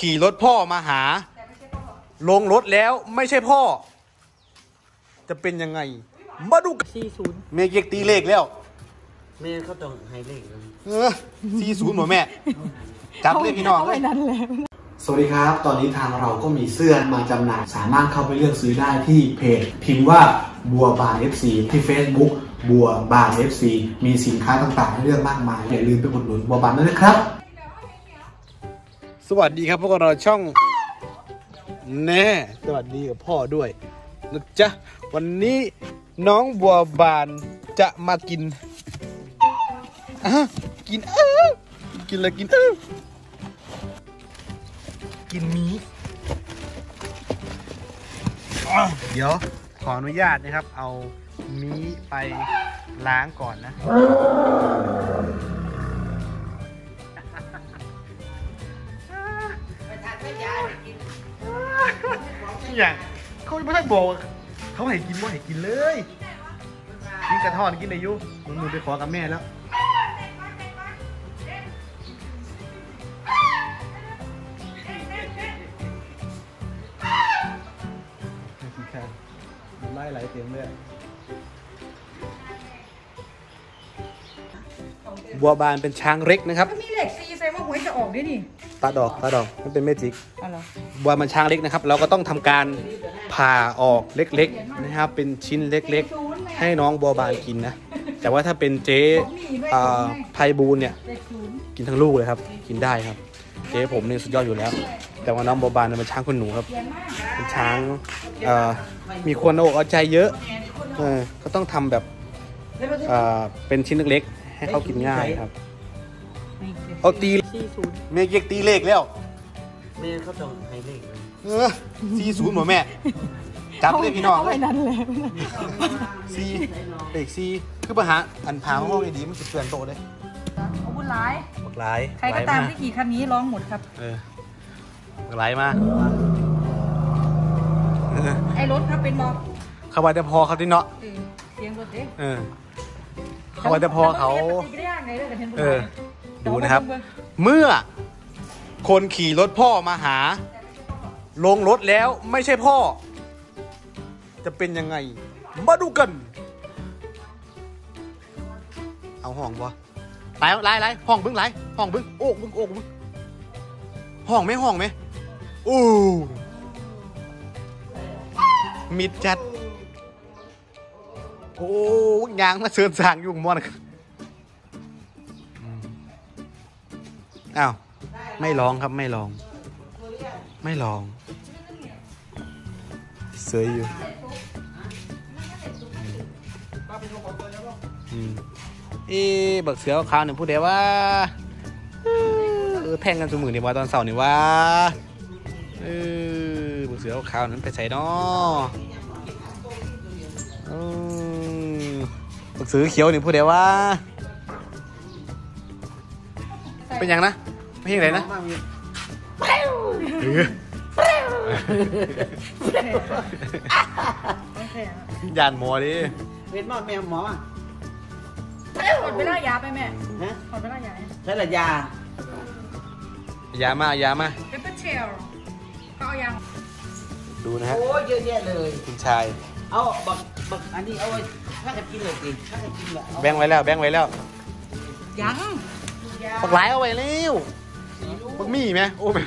ขี่รถพ่อมาหา ลงรถแล้วไม่ใช่พ่อ จะเป็นยังไง มาดูกันสี่ศูนย์เมเกกตีเลขแล้ว แม่เขาต้องให้เลขเลยเออสี่ศูนย์หมดแม่จับเลยพี่น้องเอาเลไว้ย นั้นแหละสวัสดีครับ ตอนนี้ทางเราก็มีเสื้อมาจำหน่าย สามารถเข้าไปเลือกซื้อได้ที่เพจ พิมพ์ว่าบัวบาน FC ที่ Facebook บัวบาน FC มีสินค้าต่างๆให้เลือกมากมาย อย่าลืมไปอุดหนุนบัวบานด้วยนะครับ สวัสดีครับพวกเราช่องแน่สวัสดีกับพ่อด้วยนะจ๊ะวันนี้น้องบัวบานจะมากินอะกินเออกินอะไรกินเออกินหมีอะเดี๋ยวขออนุญาตนะครับ เอาหมีไปล้างก่อนนะ อย่าง เขาไม่ได้บอกเขาให้กินว่าให้กินเลยกินกระท่อนกินอายุมึงมึงไปขอกับแม่แล้วไล่ไหลเต็มเลยบัวบานเป็นช้างเล็กนะครับก็มีเลขสี่แสดงว่าหวยจะออกด้วยนี่ ตาดอกตาดอก มันเป็นเมจิกอะไรอ บัวมันช้างเล็กนะครับ เราก็ต้องทำการผ่าออกเล็กๆนะครับ เป็นชิ้นเล็กๆ ให้น้องบัวบานกินนะ แต่ว่าถ้าเป็นเจ๊อ่าไพบูลย์เนี่ยเลขศูนย์กินทั้งลูกเลยครับ กินได้ครับ เจ๊ผมเนี่ยสุดยอดอยู่แล้ว แต่ว่าน้องบัวบานเนี่ยเป็นช้างคนหนูครับ เป็นช้างเอ่อมีคนเอาอกเอาใจเยอะเออก็ต้องทำแบบเอ่อเป็นชิ้นเล็กๆ ให้เขากินง่ายครับเอาตีสี่ศูนย์เมเกกตีเลขแล้ว แม่เขาต้องให้เลขเลยเออสี่ศูนย์หมดแม่ จับเลยพี่น้องเอาเลไว้ยนั้นแหละซีเด็กซีคือปัญหาอันพาห้องไอ้ดีมันจะเตือนโตเลยขอบคุณหลาย บักหลายใครก็ตามที่ขี่คันนี้ร้องหมดครับ เออบักหลายมาเออไอ้รถครับเป็นบอกเขาว่าจะพอเขาที่เนาะเออเสียงรถเด้เออเขาว่าจะพอเขา แต่ไม่ได้ยากไงเลยแต่เห็นเออดูนะครับ เมื่อ คนขี่รถพ่อมาหา ลงรถแล้วไม่ใช่พ่อ จะเป็นยังไง มาดูกัน เอาห้องบ่ไล่ไล่ไล่ห้องบึ้งไล่ห้องบึ้งโอกบึ้งโอกบึ้งห้องไหมห้องไหมโอ้มิดจัด โอ้ยางมาเสือนสางยุ่งมอนอ้าว ไม่ร้องครับไม่ร้อง ไม่ร้องเสยอยู่อืมเอ๊บักเสือขาวเนี่ยพูดได้ว่าแทงกันสมือนี่ว่าตอนเสาร์นี่ว่าเออบักเสือขาวนั้นไปใส่นออืมบักเสือเขียวนี่พูดได้ว่า เป็นยังนะ ไม่ใช่ไหนนะเออโอเคยานหมอดิเว้นหมอดแม่หมอกดไปล่ายาไปแม่ฮะกดไปล่ายาใช้ละยายามายามาเปเปอร์เชลเขาเอายังดูนะฮะโอ้เยอะแยะเลยคุณชาย เอาบักบักอันนี้เอาไว้ถ้าจะกินเลยสิถ้าจะกินแบบแบ่งไว้แล้วแบ่งไว้แล้วยังปักหลายเอาไว้เร็ว ปักมี่ไหมโอ้แม่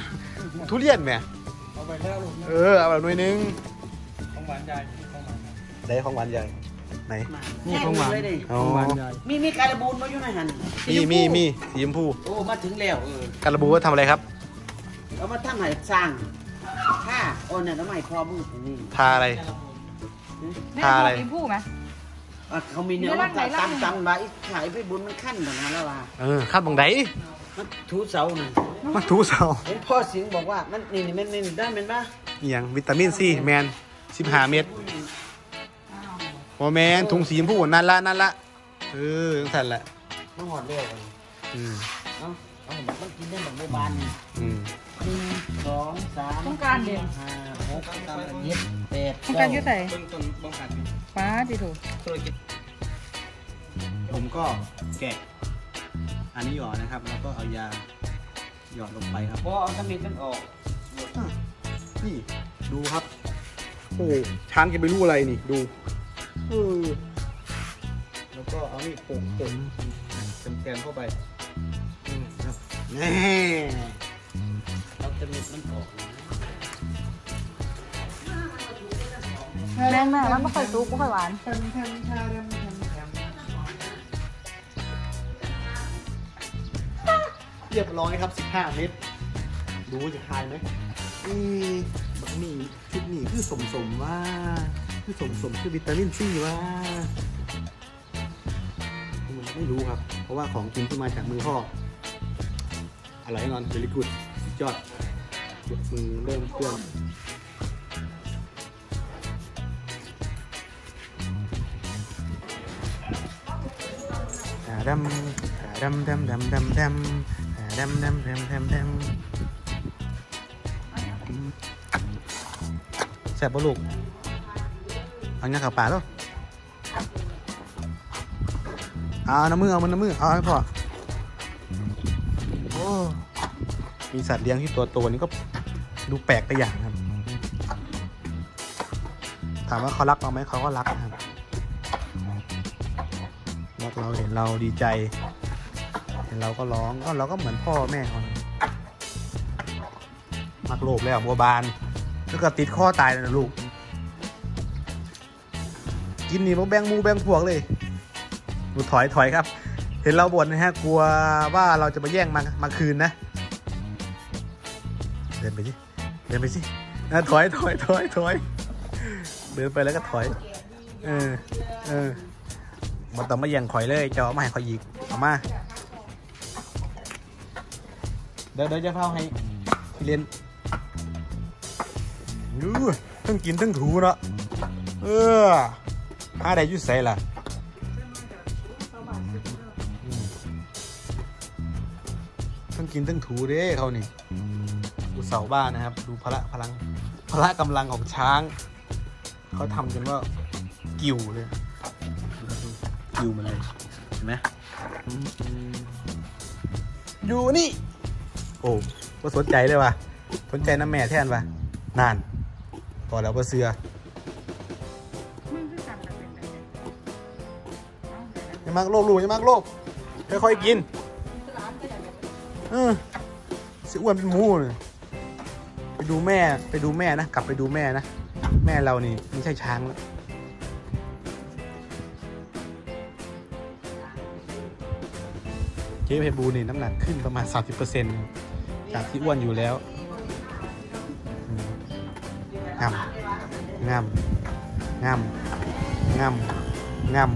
ทุเรียนไหมเอาไปแล้วลูกเออเอาแบบหน่วยหนึงของหวานใหญ่ของหวานได้ของหวานใหญ่ไหนนี่ของหวานเลยดิอ๋อมีมีการบูนมาอยู่ในหันมีมีมีสีชมพูโอ้มาถึงแล้วเออการบูว่าทำอะไรครับเอามาทำให้สร้างถ้าโอ้เนี่ยทำไมพอมือนี่ทาอะไรแม่ทาอะไรกินผู้ไหมอะเขามีเนื้อเนื้อมาไหนล่ะตำตำไว้ขายไปบุญมันขั้นแบบนั้นแล้วว่ะเออข้ามบังได มันถูเสาน่ะมาถูเสาเห็นพ่อสิงห์บอกว่ามันนี่นี่มันนี่ได้เป็นปะอหย่างวิตามินซีแมนสิบห้าเม็ดโอแมนถุงสีชมพูนั่นละนั่นละเออจังสันแหละมันหอดเร็วเลยอืมเอ้าเอาแบบมันกินได้แบบโบบานนี่อืมหนึ่งสองสามต้องการเด่นห้าหกเจ็ดแปดต้องการอยุ่ใส่ป้าดิถูกผมก็แกะ อันนี้ออกนะครับ แล้วก็เอายาหยอดลงไปครับพอเอาตะเม็ดมันออกนี่ดูครับ โอ้ช้างจะไปรู้อะไรนี่ดูเออแล้วก็เอานี่โปะโปะเต็มแกนเข้าไปอืมครับแน่เอาตะเม็ดมันออกนะแม่แม่มันไม่ค่อยซุกไม่ค่อยหวาน เรียบร้อยครับ 15 เม็ดดูจะคายไหมอืมบักหมี่ชุดหมี่คือสมสมว่าคือสมสมคือวิตามินซีว่าไม่รู้ครับ เพราะว่าของกินที่มาจากมือพ่ออร่อยแน่นอนเ e ลิกุดยอดมือเริ่มเพื่อนดำดำดำดำดำดำ ดำดำดำดำดำแซ่บปะลูกเอาเงี้ยขับป่าแล้วเอาน้ำมือเอามันน้ำมือเอาให้พอโอ้มีสัตว์เลี้ยงที่ตัวโตนี่ก็ดูแปลกไปอย่างครับ ถามว่าเขารักเราไหมเขาก็รักนะครับรักเราเห็นเราดีใจ เราก็ร้องก็เราก็เหมือนพ่อแม่เขานะมักโลกแล้วบัวบานแล้วก็ติดข้อตายนะลูก กินนี่มันแบงมูแบงพวกเลยหนูถอยถอยครับ เห็นเราบ่นนะฮะกลัวว่าเราจะมาแย่งมามาคืนนะเดินไปสิเดินไปสินะถอยถอยถอยถอยเดินไปแล้วก็ถอย เออ เออมันต้องมาแย่งข่อยเลยจะเอามาให้ข่อยอีกเอามา ดี๋ยวเดี๋ยวจะเฝ้าให้พี่เรียนยูทั้งกินทั้งถูเนาะเออหาได้อยุ่ใส่ล่ะอืมทั้งกินทั้งถูเด้เขานี่ดูเสาบ้านนะครับ ดูพละพลังพละกำลังของช้าง เขาทำจนว่ากิ่วเลยคิวมาเลยเห็นไหมอืมอยู่นี่ โอ้ก็สนใจเลยว่ะสนใจน้ำแม่แทนว่ะนานพอแล้วก็เสืออยังมักโลภลูกอยังมักโลภค่อยๆกินเออสิอ้วนเป็นหมูเลยไปดูแม่ไปดูแม่นะ กลับไปดูแม่นะ แม่เรานี่ไม่ใช่ช้างแล้วเจ๊เพบูลย์นี่น้ำหนักขึ้นประมาณ 30% จากที่อ้วนอยู่แล้วอืมงามงามงามงามงาม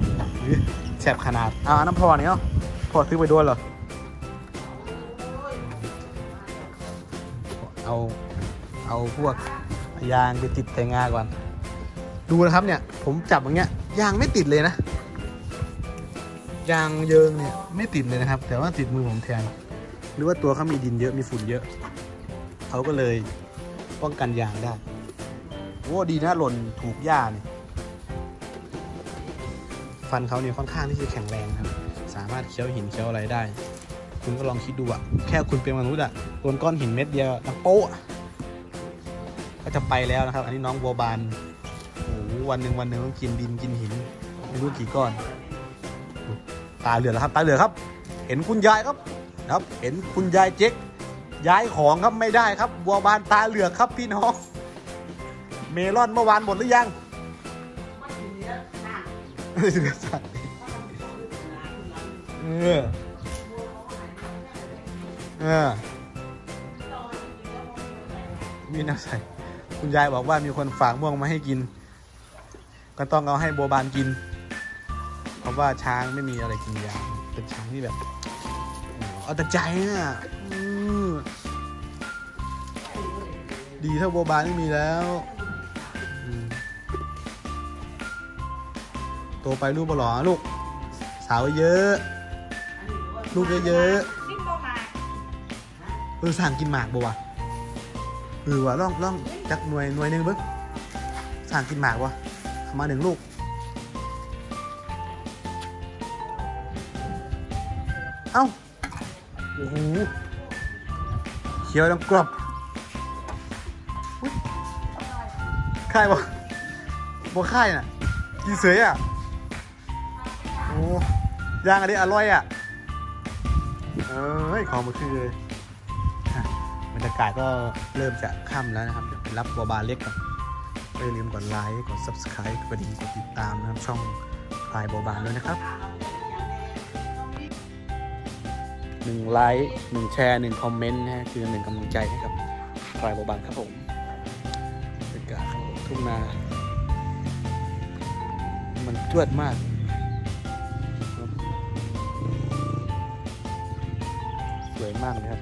อุ๊ยแสบขนาดเอาอันน้ำพอนี่เนาะพอซื้อไปด้วยเหรอเอาเอาพวกยางไปติดแต่งาก่อน ดูนะครับเนี่ย ผมจับอย่างเงี้ยยางไม่ติดเลยนะยางเยิงเนี่ยไม่ติดเลยนะครับ แต่ว่าติดมือผมแทน หรือว่าตัวเขามีดินเยอะมีฝุ่นเยอะ เขาก็เลยป้องกันยางได้โอ้ดีนะหล่นถูกหญ้าเนี่ยฟันเขาเนี่ยค่อนข้างที่จะแข็งแรงครับ สามารถเคี้ยวหินเคี้ยวอะไรได้ คุณก็ลองคิดดูอะแค่คุณเป็นมนุษย์อะโดนก้อนหินเม็ดเดียวนังโป๊ะก็จะไปแล้วนะครับ อันนี้น้องบัวบานโอ้โหวันหนึ่งวันหนึ่งต้องกินดินกินหินไม่รู้กี่ก้อน ตาเหลือแล้วครับ ตาเหลือครับ เห็นคุณยายครับ ครับ เห็นคุณยายเจ๊กย้ายของครับไม่ได้ครับบัวบานตาเหลือกครับพี่น้อง เมลอนเมื่อวานหมดหรือยังเออเออมีน้ำใส่คุณยายบอกว่ามีคนฝากม่วงมาให้กิน ก็ต้องเอาให้บัวบานกิน เพราะว่าช้างไม่มีอะไรกินยาเป็นช้างที่แบบ เอาแต่ใจน่ะดีเท่าโบบานไม่มีแล้ว โตไปลูกบอหลอลูก สาวเยอะ ลูกเยอะๆเออสั่งกินหมากบ่วะเออวะล่องล่องจักหน่วยหน่วยหนึ่งบิ้งสั่งกินหมากวะมาหนึ่งลูกเอ้า โอ้โหคี้ยวต้องกรอบค่ายบ่บ่ค่ายน่ะกินเสยอะโอ้ย่างอันนี้อร่อยอะเอ้ยของมันคือเลยบรรยากาศก็เริ่มจะค่ำแล้วนะครับเดี๋ยวไปรับบัวบานเล็กก่อนไม่ลืมกดไลค์กด subscribe กดกระดิ่งกดติดตามนะครับช่องพลายบัวบานด้วยนะครับ หนึ่งไลค์หนึ่งแชร์หนึ่งคอมเมนต์นะฮะคือหนึ่งกำลังใจให้กับพลายบัวบางครับผมบรรยากาศทุ่งนา มันจวดมากสวยมากนะครับ